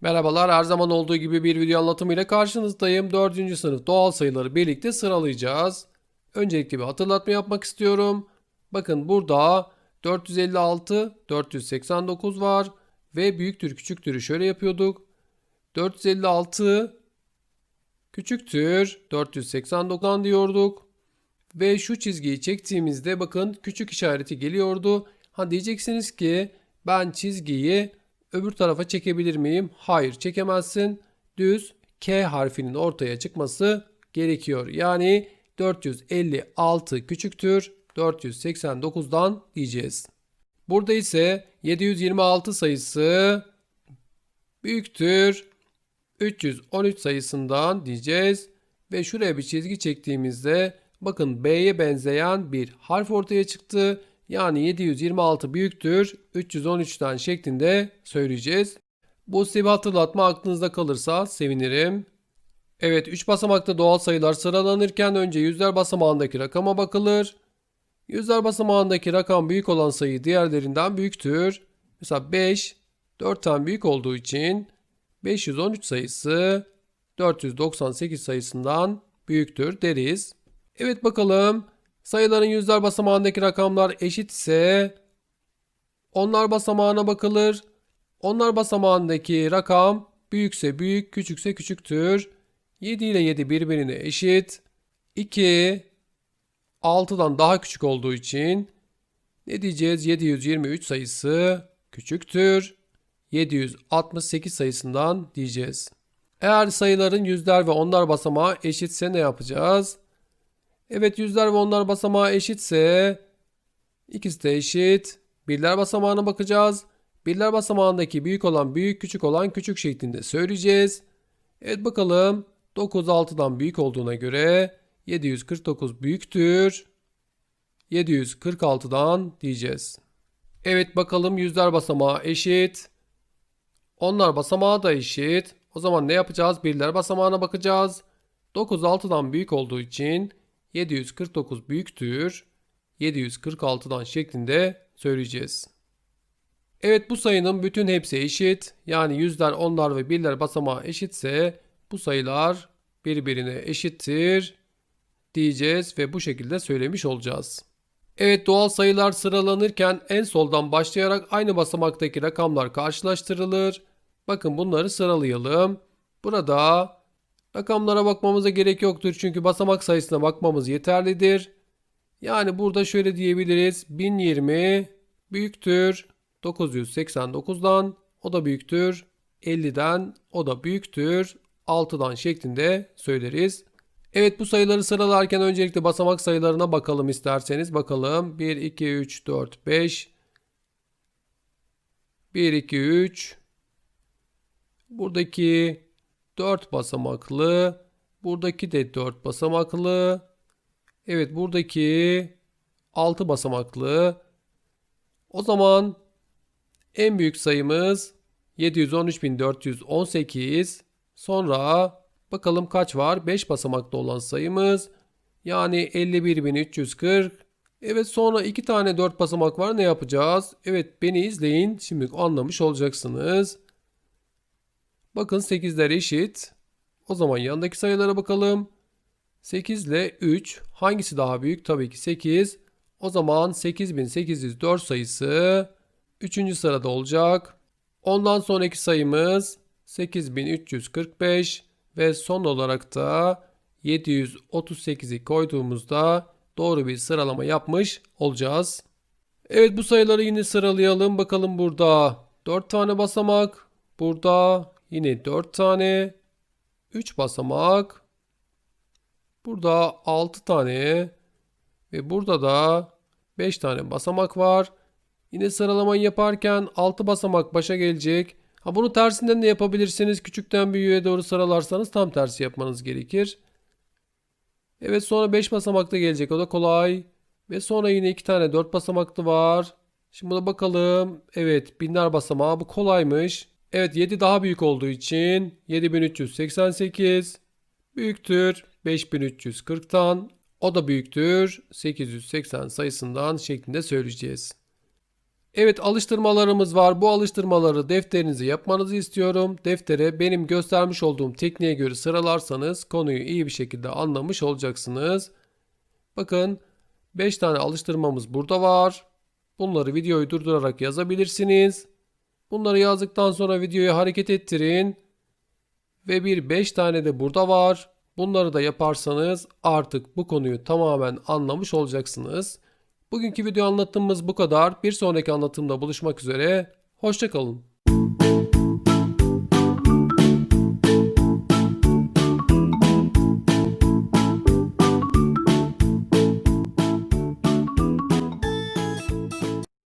Merhabalar her zaman olduğu gibi bir video anlatımıyla karşınızdayım. 4. sınıf doğal sayıları birlikte sıralayacağız. Öncelikle bir hatırlatma yapmak istiyorum. Bakın burada 456, 489 var ve büyüktür küçüktürü şöyle yapıyorduk. 456 küçüktür 489'dan diyorduk. Ve şu çizgiyi çektiğimizde bakın küçük işareti geliyordu. Ha diyeceksiniz ki ben çizgiyi öbür tarafa çekebilir miyim? Hayır çekemezsin. Düz K harfinin ortaya çıkması gerekiyor. Yani 456 küçüktür 489'dan diyeceğiz. Burada ise 726 sayısı büyüktür 313 sayısından diyeceğiz. Ve şuraya bir çizgi çektiğimizde bakın B'ye benzeyen bir harf ortaya çıktı. Yani 726 büyüktür 313'ten şeklinde söyleyeceğiz. Bu size bir hatırlatma aklınızda kalırsa sevinirim. Evet 3 basamakta doğal sayılar sıralanırken önce yüzler basamağındaki rakama bakılır. Yüzler basamağındaki rakam büyük olan sayı diğerlerinden büyüktür. Mesela 5 4'ten büyük olduğu için 513 sayısı 498 sayısından büyüktür deriz. Evet bakalım sayıların yüzler basamağındaki rakamlar eşit ise onlar basamağına bakılır. Onlar basamağındaki rakam büyükse büyük, küçükse küçüktür. 7 ile 7 birbirine eşit. 2 6'dan daha küçük olduğu için ne diyeceğiz? 723 sayısı küçüktür. 768 sayısından diyeceğiz. Eğer sayıların yüzler ve onlar basamağı eşitse ne yapacağız? Evet yüzler ve onlar basamağı eşitse ikisi de eşit. Birler basamağına bakacağız. Birler basamağındaki büyük olan büyük küçük olan küçük şeklinde söyleyeceğiz. Evet bakalım 9 6'dan büyük olduğuna göre 749 büyüktür. 746'dan diyeceğiz. Evet bakalım yüzler basamağı eşit. Onlar basamağı da eşit. O zaman ne yapacağız? Birler basamağına bakacağız. 9 6'dan büyük olduğu için 749 büyüktür. 746'dan şeklinde söyleyeceğiz. Evet bu sayının bütün hepsi eşit. Yani yüzler, onlar ve birler basamağı eşitse bu sayılar birbirine eşittir diyeceğiz ve bu şekilde söylemiş olacağız. Evet doğal sayılar sıralanırken en soldan başlayarak aynı basamaktaki rakamlar karşılaştırılır. Bakın bunları sıralayalım. Burada rakamlara bakmamıza gerek yoktur çünkü basamak sayısına bakmamız yeterlidir. Yani burada şöyle diyebiliriz. 1020 büyüktür 989'dan o da büyüktür 50'den o da büyüktür 6'dan şeklinde söyleriz. Evet bu sayıları sıralarken öncelikle basamak sayılarına bakalım isterseniz. Bakalım 1, 2, 3, 4, 5. 1, 2, 3. Buradaki 4 basamaklı. Buradaki de 4 basamaklı. Evet buradaki 6 basamaklı. O zaman en büyük sayımız 713.418. Sonra bakalım kaç var? 5 basamaklı olan sayımız. Yani 51.340. Evet sonra 2 tane 4 basamak var. Ne yapacağız? Evet beni izleyin. Şimdi anlamış olacaksınız. Bakın 8'ler eşit. O zaman yanındaki sayılara bakalım. 8 ile 3 hangisi daha büyük? Tabii ki 8. O zaman 8804 sayısı 3. sırada olacak. Ondan sonraki sayımız 8345 ve son olarak da 738'i koyduğumuzda doğru bir sıralama yapmış olacağız. Evet bu sayıları yine sıralayalım. Bakalım burada 4 tane basamak. Burada yine 4 tane. 3 basamak. Burada 6 tane. Ve burada da 5 tane basamak var. Yine sıralamayı yaparken 6 basamak başa gelecek. Ha bunu tersinden de yapabilirsiniz. Küçükten büyüğe doğru sıralarsanız tam tersi yapmanız gerekir. Evet sonra 5 basamakta gelecek. O da kolay. Ve sonra yine 2 tane 4 basamaklı var. Şimdi buna bakalım. Evet binler basamağı bu kolaymış. Evet 7 daha büyük olduğu için 7388 büyüktür 5340'tan. O da büyüktür 880 sayısından şeklinde söyleyeceğiz. Evet alıştırmalarımız var. Bu alıştırmaları defterinize yapmanızı istiyorum. Deftere benim göstermiş olduğum tekniğe göre sıralarsanız konuyu iyi bir şekilde anlamış olacaksınız. Bakın 5 tane alıştırmamız burada var. Bunları videoyu durdurarak yazabilirsiniz. Bunları yazdıktan sonra videoyu hareket ettirin. Ve bir 5 tane de burada var. Bunları da yaparsanız artık bu konuyu tamamen anlamış olacaksınız. Bugünkü video anlatımımız bu kadar. Bir sonraki anlatımda buluşmak üzere. Hoşçakalın.